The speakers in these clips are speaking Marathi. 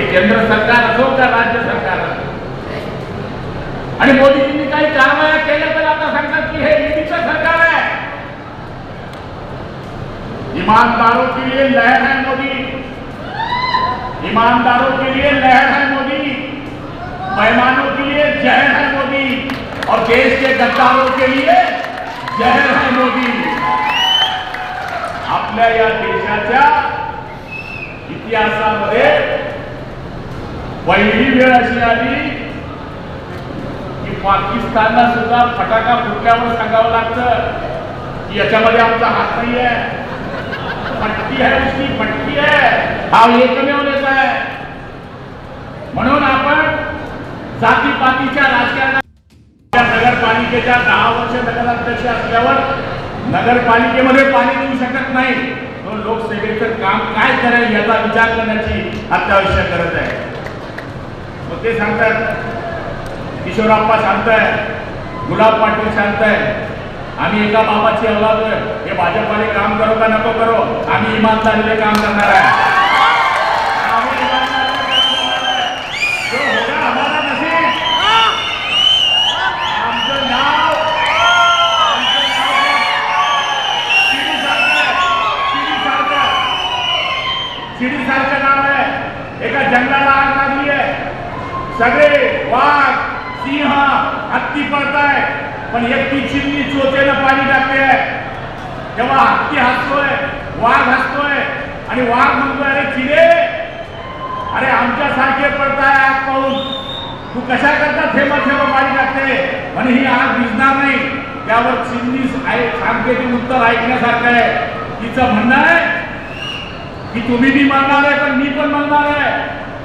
ते केंद्र सरकार असो का राज्य सरकार असो? आणि कारवाया सांगतात की हे ईडीचं सरकार आहे. ईमानदारों के लिए लहर है मोदी. ईमानदारों के लिए लहर है मोदी. बेईमानों के लिए जहर है मोदी. और देश के गद्दारों के लिए जहर है मोदी. आपल्या या देशाच्या इतिहासामध्ये पहिली वेळ अशी आली की पाकिस्तानला सुद्धा फटाका फुटल्यावर सांगावं लागतं की याच्यामध्ये आमचा हात नाही आहे फटकी आहे उसकी फटकी आहे. हा एकमेव नेता आहे. म्हणून आपण जातीपातीच्या राजकारणात या नगरपालिकेच्या दहा वर्ष नगराध्यक्ष असल्यावर नगरपालिकेमध्ये पाणी देऊ शकत नाही. तो लोकसेवेचं काम काय करेल याचा विचार करण्याची अत्यावश्यक गरज आहे. ते सांगतात किशोरप्पा शांत सांगताय गुलाब पाटील सांगताय आम्ही एका बाबाची औलाद आहे हे भाजपाने काम करो का नको करो? आम्ही इमानदारीने काम करणार आहे. शिडीसारखं नाव आहे. एका जंगलाला आग लागली आहे. सगळे वाघ सिंह हत्ती पडताय पण एक ती चिमणी चोचेनं पाणी टाकते तेव्हा हत्ती हसतोय वाघ हसतोय आणि वाघ म्हणतोय अरे चिरे अरे आमच्यासारखे पडताय आग पाहून. तू कशा करता थेंबा थेंबा पाणी टाकते? म्हणे ही आग भिजणार नाही. त्यावर चिमणी आहे सांगते ते उत्तर ऐकण्यासारखं आहे. तिचं म्हणणं आहे की तुम्ही बी म्हणणार आहे पण मी पण म्हणणार आहे.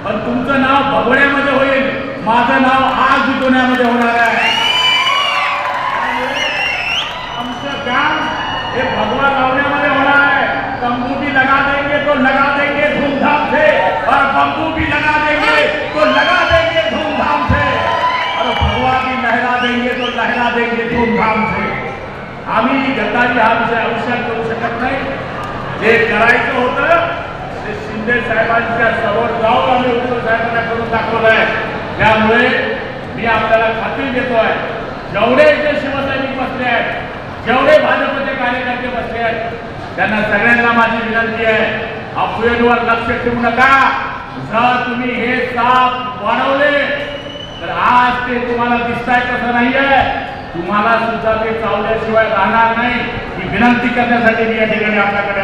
पण तुमचं नाव भगवड्यामध्ये होईल. माझं नाव आग वितवण्यामध्ये होणार आहे. आमचं हे लगा देंगे तो लगा देंगे धूमधाम से. और बम्बू भी लगा देंगे तो लगा देंगे धूमधाम से. और भगवा भी लहरा देंगे तो लहरा देंगे धूमधाम से. आम्ही गद्दारी हा विषय आयुष्यात करू शकत नाही. जे करायचं होतं, ते शिंदे त्यामुळे मी आपल्याला खात्री देतोय जेवढे इथे शिवसैनिक बसले आहेत जेवढे भाजपचे कार्यकर्ते बसले आहेत त्यांना सगळ्यांना माझी विनंती आहे अफवेवर लक्ष ठेवू नका. जर तुम्ही हे साप वाढवले तर आज ते तुम्हाला दिसताय तसं नाहीये. तुम्हाला सुद्धा ते चावल्याशिवाय राहणार नाही. ही विनंती करण्यासाठी मी या ठिकाणी आपल्याकडे